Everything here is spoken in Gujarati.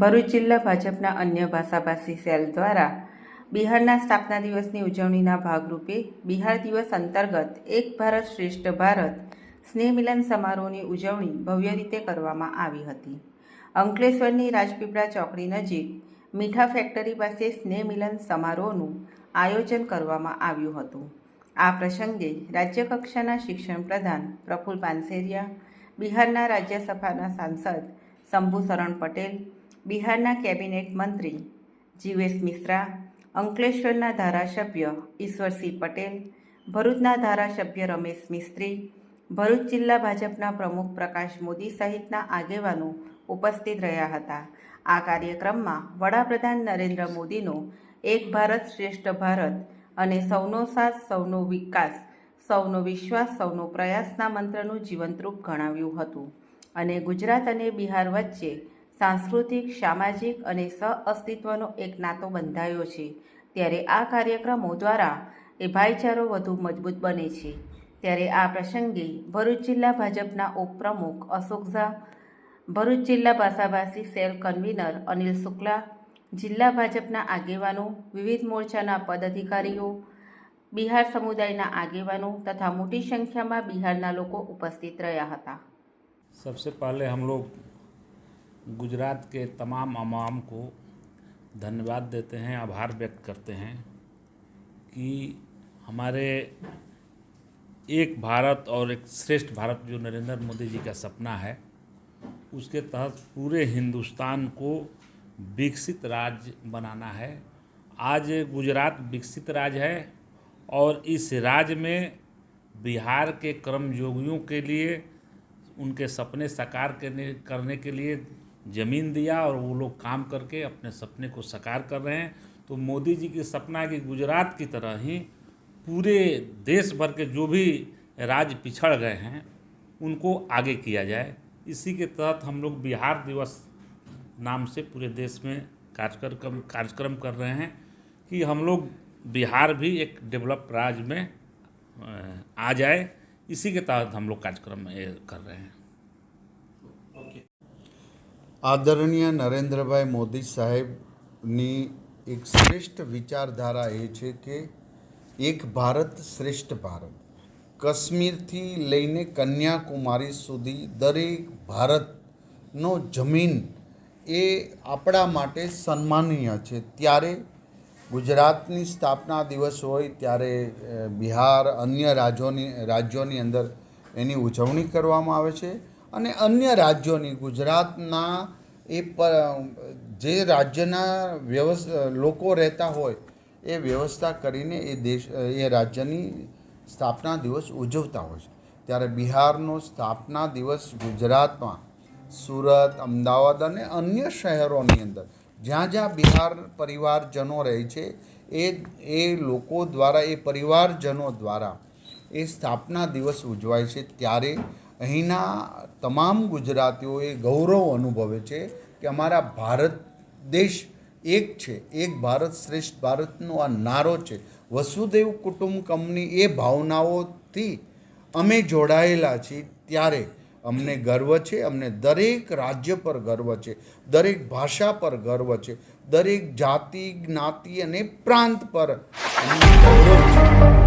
ભરૂચ જિલ્લા ભાજપના અન્ય ભાષાભાષી સેલ દ્વારા બિહારના સ્થાપના દિવસની ઉજવણીના ભાગરૂપે બિહાર દિવસ અંતર્ગત એક ભારત શ્રેષ્ઠ ભારત સ્નેહ મિલન સમારોહની ઉજવણી ભવ્ય રીતે કરવામાં આવી હતી. અંકલેશ્વરની રાજપીપળા ચોકડી નજીક મીઠા ફેક્ટરી પાસે સ્નેહ મિલન સમારોહનું આયોજન કરવામાં આવ્યું હતું. આ પ્રસંગે રાજ્યકક્ષાના શિક્ષણ પ્રધાન પ્રફુલ પાનસેરિયા, બિહારના રાજ્યસભાના સાંસદ શંભુ શરણ પટેલ બિહારના કેબિનેટ મંત્રી જીવેશ મિશ્રા, અંકલેશ્વરના ધારાસભ્ય ઈશ્વરસિંહ પટેલ, ભરૂચના ધારાસભ્ય રમેશ મિસ્ત્રી, ભરૂચ જિલ્લા ભાજપના પ્રમુખ પ્રકાશ મોદી સહિતના આગેવાનો ઉપસ્થિત રહ્યા હતા. આ કાર્યક્રમમાં વડાપ્રધાન નરેન્દ્ર મોદીનો એક ભારત શ્રેષ્ઠ ભારત અને સૌનો સાથ, સૌનો વિકાસ, સૌનો વિશ્વાસ, સૌનો પ્રયાસના મંત્રનું જીવંતરૂપ ગણાવ્યું હતું. અને ગુજરાત અને બિહાર વચ્ચે સાંસ્કૃતિક સામાજિક અને સહઅસ્તિત્વનો એક નાતો બંધાયો છે ત્યારે આ કાર્યક્રમો દ્વારા એ ભાઈચારો વધુ મજબૂત બને છે ત્યારે આ પ્રસંગે ભરૂચ જિલ્લા ભાજપના ઉપપ્રમુખ અશોક ઝા ભરૂચ જિલ્લા ભાષાભાષી સેલ કન્વીનર અનિલ શુક્લા જિલ્લા ભાજપના આગેવાનો વિવિધ મોરચાના પદાધિકારીઓ બિહાર સમુદાયના આગેવાનો તથા મોટી સંખ્યામાં બિહારના લોકો ઉપસ્થિત રહ્યા હતા सबसे पहले हम लोग गुजरात के तमाम अवाम को धन्यवाद देते हैं, आभार व्यक्त करते हैं कि हमारे एक भारत और एक श्रेष्ठ भारत जो नरेंद्र मोदी जी का सपना है, उसके तहत पूरे हिंदुस्तान को विकसित राज्य बनाना है। आज गुजरात विकसित राज्य है और इस राज्य में बिहार के कर्मयोगियों के लिए, उनके सपने साकार करने करने के लिए ज़मीन दिया और वो लोग काम करके अपने सपने को साकार कर रहे हैं। तो मोदी जी की सपना है कि गुजरात की तरह ही पूरे देश भर के जो भी राज्य पिछड़ गए हैं, उनको आगे किया जाए। इसी के तहत हम लोग बिहार दिवस नाम से पूरे देश में कार्यक्रम कार्यक्रम कर रहे हैं कि हम लोग बिहार भी एक डेवलप राज्य में आ जाए। इसी के तहत हम लोग कार्यक्रम कर रहे हैं। આદરણીય નરેન્દ્રભાઈ મોદી સાહેબની એક શ્રેષ્ઠ વિચારધારા એ છે કે એક ભારત શ્રેષ્ઠ ભારત. કાશ્મીરથી લઈને કન્યાકુમારી સુધી દરેક ભારતનો જમીન એ આપણા માટે સન્માનીય છે. ત્યારે ગુજરાતની સ્થાપના દિવસ હોય, ત્યારે બિહાર અન્ય રાજ્યોની રાજ્યોની અંદર એની ઉજવણી કરવામાં આવે છે. અને અન્ય રાજ્યોની, ગુજરાતના એ જે રાજ્યના વ્યવસ, લોકો રહેતા હોય, એ વ્યવસ્થા કરીને એ દેશ, એ રાજ્યની સ્થાપના દિવસ ઉજવતા હોય છે. ત્યારે બિહારનો સ્થાપના દિવસ ગુજરાતમાં સુરત, અમદાવાદ અને અન્ય શહેરોની અંદર, જ્યાં જ્યાં બિહાર પરિવારજનો રહે છે, એ એ લોકો દ્વારા, એ પરિવારજનો દ્વારા એ સ્થાપના દિવસ ઉજવાય છે. ત્યારે અહીંના તમામ ગુજરાતીઓ એ ગૌરવ અનુભવે છે કે અમારા ભારત દેશ એક છે, એક ભારત શ્રેષ્ઠ ભારતનો આ નારો છે. વસુદેવ કુટુંબકમની એ ભાવનાઓથી અમે જોડાયેલા છીએ ત્યારે અમને ગર્વ છે, અમને દરેક રાજ્ય પર ગર્વ છે, દરેક ભાષા પર ગર્વ છે, દરેક જાતિ, જ્ઞાતિ અને પ્રાંત પર અમને ગૌરવ છે.